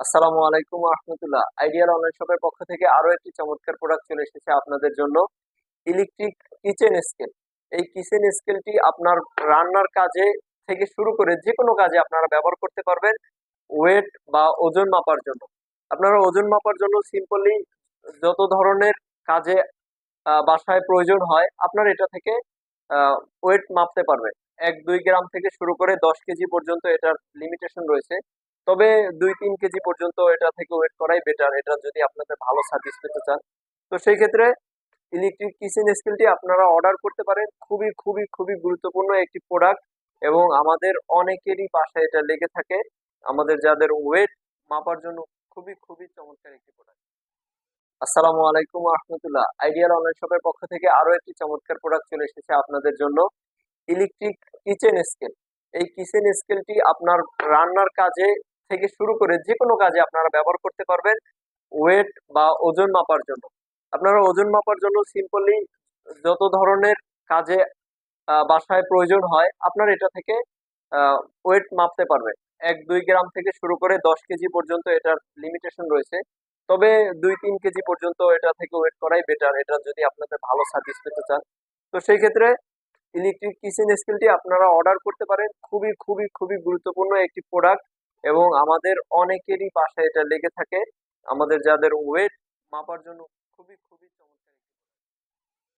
আসসালামু আলাইকুম রহমতুল্লাহ। Ideal online শপের পক্ষ থেকে আরও একটি চমৎকার প্রোডাক্ট চলে এসেছে আপনাদের জন্য ইলেকট্রিক কিচেন স্কেল এই কিচেন স্কেলটি আপনার রান্নার কাজে থেকে শুরু করে যে কোনো কাজে আপনারা ব্যবহার করতে পারবেন ওয়েট বা ওজন মাপার জন্য। আপনারা ওজন মাপার জন্য সিম্পলি যত ধরনের কাজে বাসায় প্রয়োজন হয়, আপনার এটা থেকে ওয়েট মাপতে পারবেন। এক দুই গ্রাম থেকে শুরু করে দশ কেজি পর্যন্ত এটার লিমিটেশন রয়েছে। তবে দুই তিন কেজি পর্যন্ত এটা থেকে ওয়েট করাই বেটার এটা যদি আপনাদের ভালো সার্ভিস পেতে চান। তো সেই ক্ষেত্রে ইলেকট্রিক কিচেন স্কিলটি আপনারা অর্ডার করতে পারেন। খুবই খুবই খুবই গুরুত্বপূর্ণ একটি প্রোডাক্ট এবং আমাদের অনেকেরই বাসায় এটা লেগে থাকে। আমাদের যাদের ওয়েট মাপার জন্য খুবই খুবই চমৎকার একটি প্রোডাক্ট আসসালামু আলাইকুম রহমতুল্লাহ আইডিয়াল অনলাইন শপের পক্ষ থেকে আরও একটি চমৎকার প্রোডাক্ট চলে এসেছে আপনাদের জন্য ইলেকট্রিক কিচেন স্কেল এই কিচেন স্কেলটি আপনার রান্নার কাজে থেকে শুরু করে যে কোনো কাজে আপনারা ব্যবহার করতে পারবেন ওয়েট বা ওজন মাপার জন্য। আপনারা ওজন মাপার জন্য সিম্পলি যত ধরনের কাজে বাসায় প্রয়োজন হয়, আপনার এটা থেকে ওয়েট মাপতে পারবেন। এক, দুই গ্রাম থেকে শুরু করে দশ কেজি পর্যন্ত এটার লিমিটেশন রয়েছে। তবে দুই, তিন কেজি পর্যন্ত এটা থেকে ওয়েট করাই বেটার এটা যদি আপনাদের ভালো সার্ভিস পেতে চান। তো সেই ক্ষেত্রে ইলেকট্রিক কিচেন স্কিলটি আপনারা অর্ডার করতে পারেন। খুবই খুবই খুবই গুরুত্বপূর্ণ একটি প্রোডাক্ট এবং আমাদের অনেকেরই বাসায় এটা লেগে থাকে। আমাদের যাদের ওয়েট মাপার জন্য খুবই খুবই